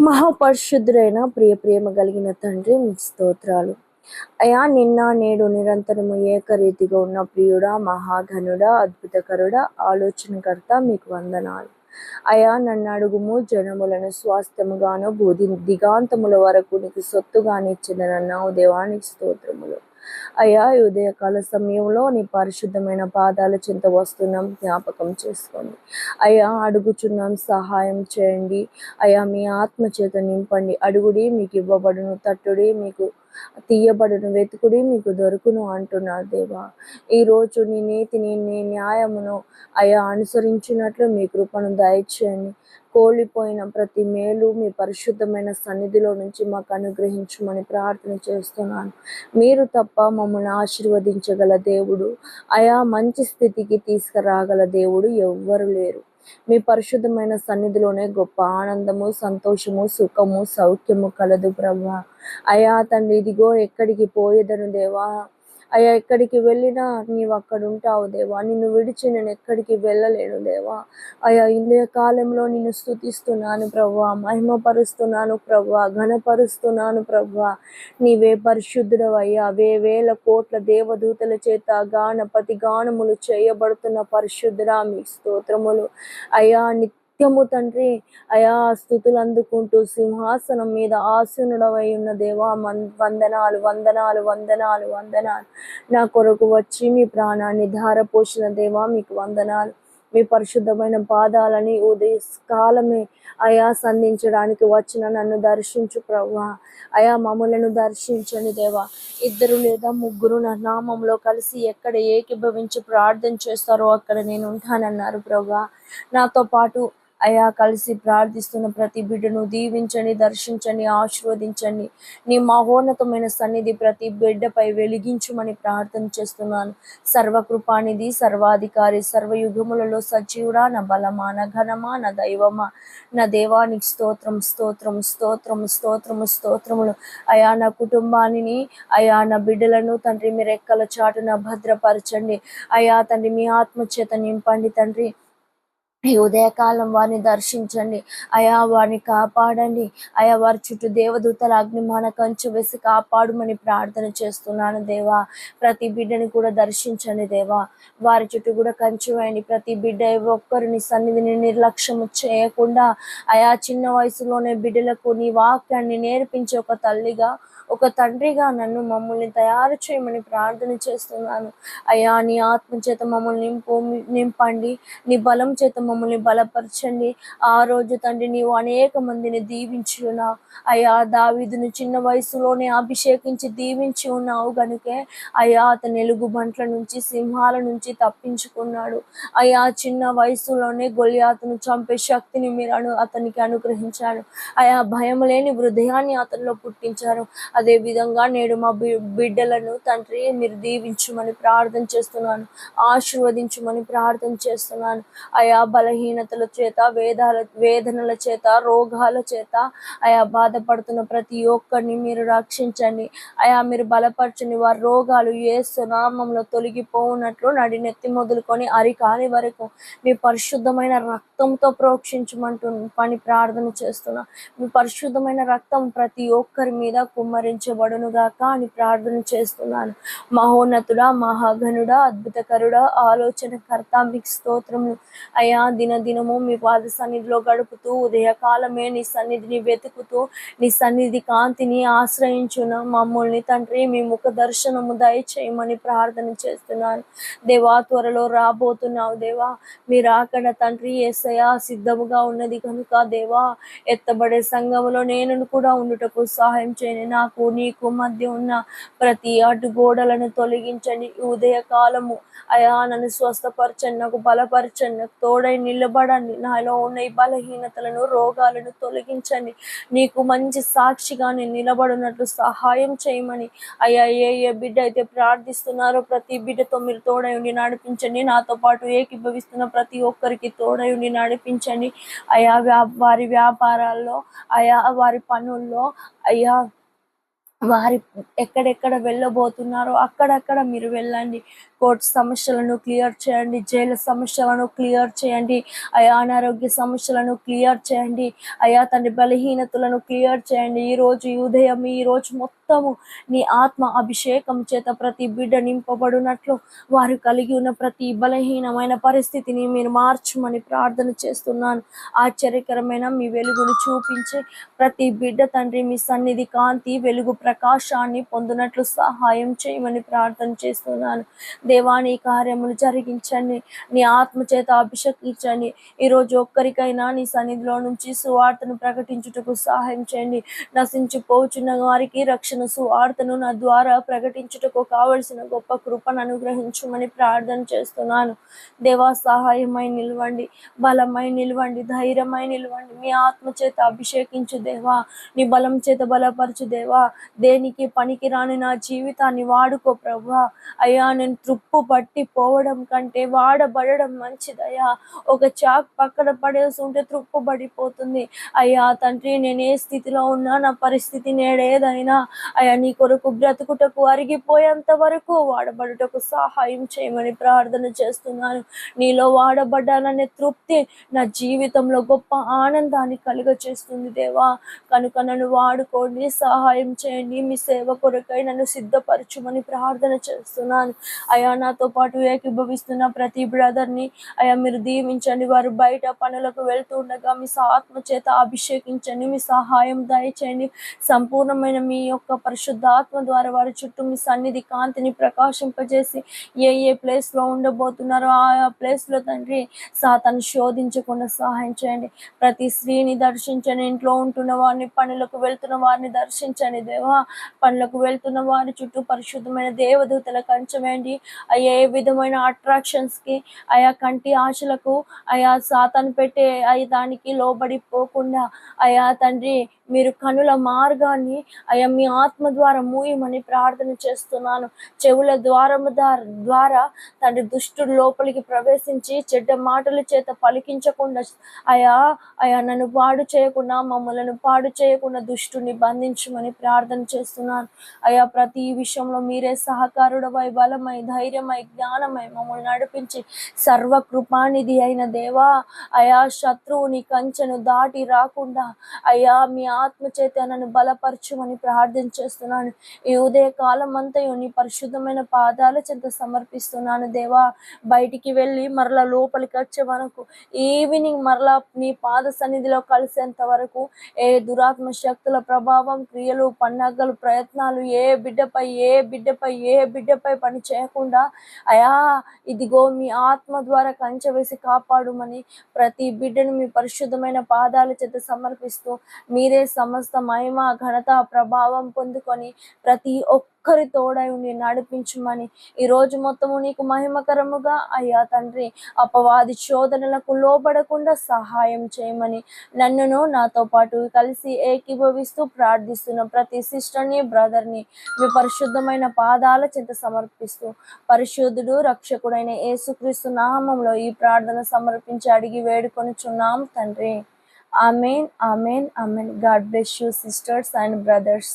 మహాపరిశుద్ధుడైన ప్రియ ప్రేమ కలిగిన తండ్రి మీ స్తోత్రాలు. అయా నిన్న నేడు నిరంతరము ఏకరీతిగా ఉన్న ప్రియుడా మహాఘనుడా అద్భుతకరుడా ఆలోచనకర్త మీకు వందనాలు. అయా నన్ను అడుగుము జనములను స్వాస్థ్యముగాను బోధి దిగాంతముల వరకు నీకు సొత్తుగానిచ్చిందనన్నావు దేవానికి స్తోత్రములు. అయా ఉదయకాల సమయంలో నీ పరిశుద్ధమైన పాదాల చింత వస్తున్నాం జ్ఞాపకం చేసుకోండి. అయా అడుగుచున్నాం సహాయం చేయండి. అయా మీ ఆత్మ చేత నింపండి. అడుగుడి మీకు ఇవ్వబడును తట్టుడి మీకు తీయబడును వెతుకుడి మీకు దొరుకును అంటున్నారు దేవా. ఈరోజు నీ నీతిని నీ న్యాయమును అయా అనుసరించినట్లు మీ కృపను దయచేయండి. కోల్పోయిన ప్రతి మేలు మీ పరిశుద్ధమైన సన్నిధిలో నుంచి మాకు అనుగ్రహించమని ప్రార్థన చేస్తున్నాను. మీరు తప్ప మమ్మల్ని ఆశీర్వదించగల దేవుడు అయా మంచి స్థితికి తీసుకురాగల దేవుడు ఎవ్వరు లేరు. మీ పరిశుద్ధమైన సన్నిధిలోనే గొప్ప ఆనందము సంతోషము సుఖము సౌఖ్యము కలదు ప్రభా. అయా తండ్రి ఇదిగో ఎక్కడికి పోయేదను దేవా? అయ్యా ఎక్కడికి వెళ్ళినా నీవు అక్కడ ఉంటావు దేవా. నిన్ను విడిచి నేను ఎక్కడికి వెళ్ళలేను దేవా. అయ్యా ఇందే కాలంలో నిన్ను స్థుతిస్తున్నాను ప్రవ్వా. మహిమపరుస్తున్నాను ప్రవ్వా. ఘనపరుస్తున్నాను ప్రవ్వా. నీవే పరిశుద్ధుడవయ్యా. వే వేల కోట్ల దేవదూతల చేత గానపతి గానములు చేయబడుతున్న పరిశుద్ధుడా మీ స్తోత్రములు. అయ్యా నిత్యము తండ్రి అయా స్థుతులు అందుకుంటూ సింహాసనం మీద ఆసీనుడవై ఉన్న దేవా వందనాలు వందనాలు వందనాలు వందనాలు. నా కొరకు వచ్చి మీ ప్రాణాన్ని ధారపోసిన దేవా మీకు వందనాలు. మీ పరిశుద్ధమైన పాదాలని ఉదయ కాలమే అయా సంధించడానికి వచ్చిన నన్ను దర్శించు ప్రవ్వా. అయా మమ్మలను దర్శించండి దేవా. ఇద్దరు లేదా ముగ్గురు నా నామంలో కలిసి ఎక్కడ ఏకీభవించి ప్రార్థన చేస్తారో అక్కడ నేను ఉంటానన్నారు ప్రవ్వా. నాతో పాటు అయా కలిసి ప్రార్థిస్తున్న ప్రతి బిడ్డను దీవించండి దర్శించండి ఆశీర్వదించండి. నీ మహోన్నతమైన సన్నిధి ప్రతి బిడ్డపై వెలిగించమని ప్రార్థన చేస్తున్నాను. సర్వకృపానిధి సర్వాధికారి సర్వయుగములలో సజీవుడా నా బలమా నా ఘనమా నా దైవమా. నా దేవానికి స్తోత్రం స్తోత్రం స్తోత్రం స్తోత్రము స్తోత్రములు. అయా నా కుటుంబాన్ని అయా నా బిడ్డలను తండ్రి మీరు ఎక్కల చాటున భద్రపరచండి. అయా తండ్రి మీ ఆత్మచేత నింపండి తండ్రి. ఈ ఉదయకాలం వారిని దర్శించండి. అయా వారిని కాపాడండి. అయా వారి చుట్టూ దేవదూతల అగ్నిమాన కంచు వేసి కాపాడమని ప్రార్థన చేస్తున్నాను దేవా. ప్రతి బిడ్డని కూడా దర్శించండి దేవా. వారి చుట్టూ కూడా కంచు వేయండి. ప్రతి బిడ్డ ఒక్కరిని సన్నిధిని నిర్లక్ష్యం చేయకుండా అయా చిన్న వయసులోనే బిడ్డలకు నీ వాక్యాన్ని నేర్పించే ఒక తల్లిగా ఒక తండ్రిగా నన్ను మమ్మల్ని తయారు చేయమని ప్రార్థన చేస్తున్నాను. అయ్యా నీ ఆత్మ చేత మమ్మల్ని నింపు నింపండి. నీ బలం చేత మమ్మల్ని బలపరచండి. ఆ రోజు తండ్రి నీవు అనేక మందిని దీవించి ఉన్నావు అయ్యా దావీదును చిన్న వయసులోనే అభిషేకించి దీవించి ఉన్నావు గనుకే అయ్యా అతని ఎలుగు బంట్ల నుంచి సింహాల నుంచి తప్పించుకున్నాడు. అయ్యా చిన్న వయసులోనే గొలియాతను చంపే శక్తిని మీరు అను అతనికి అనుగ్రహించాడు అయా భయం లేని హృదయాన్ని అతనిలో పుట్టించారు. అదే విధంగా నేడు మా బిడ్డలను తండ్రి మీరు దీవించమని ప్రార్థన చేస్తున్నాను ఆశీర్వదించమని ప్రార్థన చేస్తున్నాను. ఆయా బలహీనతల చేత వేదాల వేదనల చేత రోగాల చేత ఆయా బాధపడుతున్న ప్రతి ఒక్కరిని మీరు రక్షించండి. అయా మీరు బలపరచని వారి రోగాలు ఏ సునామంలో తొలగిపోనట్లు నడినెత్తి మొదలుకొని అరికాని వరకు మీ పరిశుద్ధమైన రక్తంతో ప్రోక్షించమంటు పని ప్రార్థన చేస్తున్నా. మీ పరిశుద్ధమైన రక్తం ప్రతి ఒక్కరి మీద కుమ్మరి గాక అని ప్రార్థన చేస్తున్నాను. మహోన్నతుడా మహాగణుడా అద్భుతకరుడా ఆలోచనకర్త మీకు స్తోత్రములు. అయా దినదినము మీ పాద సన్నిధిలో గడుపుతూ ఉదయకాలమే నీ సన్నిధిని వెతుకుతూ నీ సన్నిధి కాంతిని ఆశ్రయించున. మమ్మల్ని తండ్రి మీ ముఖ దర్శనము దయచేయమని ప్రార్థన చేస్తున్నాను. దేవా త్వరలో రాబోతున్నావు దేవా. మీరు అక్కడ తండ్రి ఏసయా సిద్ధముగా ఉన్నది కనుక దేవా ఎత్తబడే సంఘములో నేను కూడా ఉండుటకు సహాయం చేయని నాకు నీకు మధ్య ఉన్న ప్రతి అడ్డు గోడలను తొలగించండి. ఉదయ కాలము అయా నన్ను స్వస్థపరచండి నాకు బలపరచండి నాకు తోడై నిలబడండి. నాలో ఉన్న ఈ బలహీనతలను రోగాలను తొలగించండి. నీకు మంచి సాక్షిగా నేను నిలబడినట్లు సహాయం చేయమని. అయ్యా ఏ ఏ బిడ్డ అయితే ప్రార్థిస్తున్నారో ప్రతి బిడ్డతో మీరు తోడై ఉండి నడిపించండి. నాతో పాటు ఏకీభవిస్తున్న ప్రతి ఒక్కరికి తోడై ఉండి నడిపించండి. అయా వ్యా వారి వ్యాపారాల్లో అయా వారి పనుల్లో అయ్యా వారి ఎక్కడెక్కడ వెళ్ళబోతున్నారో అక్కడక్కడ మీరు వెళ్ళండి. కోర్టు సమస్యలను క్లియర్ చేయండి. జైలు సమస్యలను క్లియర్ చేయండి. అయా అనారోగ్య సమస్యలను క్లియర్ చేయండి. అయా తండ్రి బలహీనతలను క్లియర్ చేయండి. ఈ రోజు ఈ ఉదయం ఈ రోజు మొత్తము నీ ఆత్మ అభిషేకం చేత ప్రతి బిడ్డ నింపబడినట్లు. వారు కలిగి ఉన్న ప్రతి బలహీనమైన పరిస్థితిని మీరు మార్చమని ప్రార్థన చేస్తున్నాను. ఆశ్చర్యకరమైన మీ వెలుగును చూపించే ప్రతి బిడ్డ తండ్రి మీ సన్నిధి కాంతి వెలుగు ప్రకాశాన్ని పొందినట్లు సహాయం చేయమని ప్రార్థన చేస్తున్నాను. దేవాని కార్యములు జరిగించండి. నీ ఆత్మ చేత అభిషేకించండి. ఈరోజు ఒక్కరికైనా నీ సన్నిధిలో నుంచి సువార్తను ప్రకటించుటకు సహాయం చేయండి. నశించిపోచున్న వారికి రక్షణ సువార్తను నా ద్వారా ప్రకటించుటకు కావలసిన గొప్ప కృపను అనుగ్రహించమని ప్రార్థన చేస్తున్నాను. దేవా సహాయమై నిలవండి బలమై నిలవండి ధైర్యమై నిలవండి. మీ ఆత్మ చేత అభిషేకించు దేవా నీ బలం చేత బలపరచు దేవా. దేనికి పనికి రాని నా జీవితాన్ని వాడుకో ప్రభా. అయ్యా నేను త్రుప్పు పట్టి పోవడం కంటే వాడబడడం మంచిదయ్యా. ఒక చాక్ పక్కన పడేసి ఉంటే త్రుప్పు పడిపోతుంది. అయ్యా తండ్రి నేను ఏ స్థితిలో ఉన్నా నా పరిస్థితి నేడేదైనా అయా నీ కొరకు బ్రతుకుటకు అరిగిపోయేంత వరకు వాడబడుటకు సహాయం చేయమని ప్రార్థన చేస్తున్నాను. నీలో వాడబడ్డాననే తృప్తి నా జీవితంలో గొప్ప ఆనందాన్ని కలుగ చేస్తుంది దేవా. కనుక నన్ను వాడుకోండి సహాయం చేయండి మీ సేవ కొరకై నన్ను సిద్ధపరచుమని ప్రార్థన చేస్తున్నాను. అయా నాతో పాటు ఏకీభవిస్తున్న ప్రతి బ్రదర్ని అయా మీరు దీవించండి. వారు బయట పనులకు వెళ్తూ ఉండగా మీ ఆత్మ చేత అభిషేకించండి మీ సహాయం దయచేయండి. సంపూర్ణమైన మీ యొక్క పరిశుద్ధాత్మ ద్వారా వారి చుట్టూ మీ సన్నిధి కాంతిని ప్రకాశింపజేసి ఏ ఏ ప్లేస్లో ఉండబోతున్నారో ఆ ప్లేస్లో తండ్రి సాతాను శోధించకుండా సహాయం చేయండి. ప్రతి స్త్రీని దర్శించండి. ఇంట్లో ఉంటున్న వారిని పనులకు వెళ్తున్న వారిని దర్శించండి. దేవా పనులకు వెళ్తున్న వారి చుట్టూ పరిశుద్ధమైన దేవదూతల కంచమేయండి అయ్యా ఏ విధమైన అట్రాక్షన్స్కి ఆయా కంటి ఆశలకు ఆయా సాతాను పెట్టే అయ్యా దానికి లోబడిపోకుండా అయా తండ్రి మీరు కనుల మార్గాన్ని అయ్యా మీ ఆత్మ ద్వారా మూయమని ప్రార్థన చేస్తున్నాను. చెవుల ద్వారము ద్వారా తండ్రి దుష్టుడు లోపలికి ప్రవేశించి చెడ్డ మాటల చేత పలికించకుండా అయా అయా నన్ను పాడు చేయకుండా మమ్మల్ని పాడు చేయకుండా దుష్టుని బంధించమని ప్రార్థన చేస్తున్నాను. అయా ప్రతి విషయంలో మీరే సహకారుడవై బలమై ధైర్యమై జ్ఞానమై మమ్మల్ని నడిపించి సర్వ కృపానిధి అయిన దేవా అయా శత్రువుని కంచెను దాటి రాకుండా అయ్యా మీ ఆత్మ చేత నన్ను బలపరచుమని ప్రార్థన చేస్తున్నాను. ఈ ఉదయ కాలం అంతయు నీ పరిశుద్ధమైన పాదాల చెంత సమర్పిస్తున్నాను దేవా. బయటికి వెళ్ళి మరలా లోపలికి వచ్చే వరకు ఈవినింగ్ మరలా నీ పాద సన్నిధిలో కలిసేంత వరకు ఏ దురాత్మ శక్తుల ప్రభావం క్రియలు పండగలు ప్రయత్నాలు ఏ బిడ్డపై ఏ బిడ్డపై ఏ బిడ్డపై పని చేయకుండా అయా ఇదిగో మీ ఆత్మ ద్వారా కంచె వేసి కాపాడుమని ప్రతి బిడ్డను మీ పరిశుద్ధమైన పాదాల చేత సమర్పిస్తూ మీరే సమస్త మహిమ ఘనత ప్రభావం పొందుకొని ప్రతి ఒక్కరి తోడై ఉండి నడిపించమని. ఈ రోజు మొత్తము నీకు మహిమకరముగా అయ్యా తండ్రి. అపవాది శోధనలకు లోపడకుండా సహాయం చేయమని నన్నును నాతో పాటు కలిసి ఏకీభవిస్తూ ప్రార్థిస్తున్న ప్రతి సిస్టర్ని బ్రదర్ని మీ పరిశుద్ధమైన పాదాల చింత సమర్పిస్తూ పరిశుద్ధుడు రక్షకుడైన యేసుక్రీస్తు నామంలో ఈ ప్రార్థన సమర్పించి అడిగి వేడుకొనుచున్నాం తండ్రి. Amen amen amen. God bless you sisters and brothers.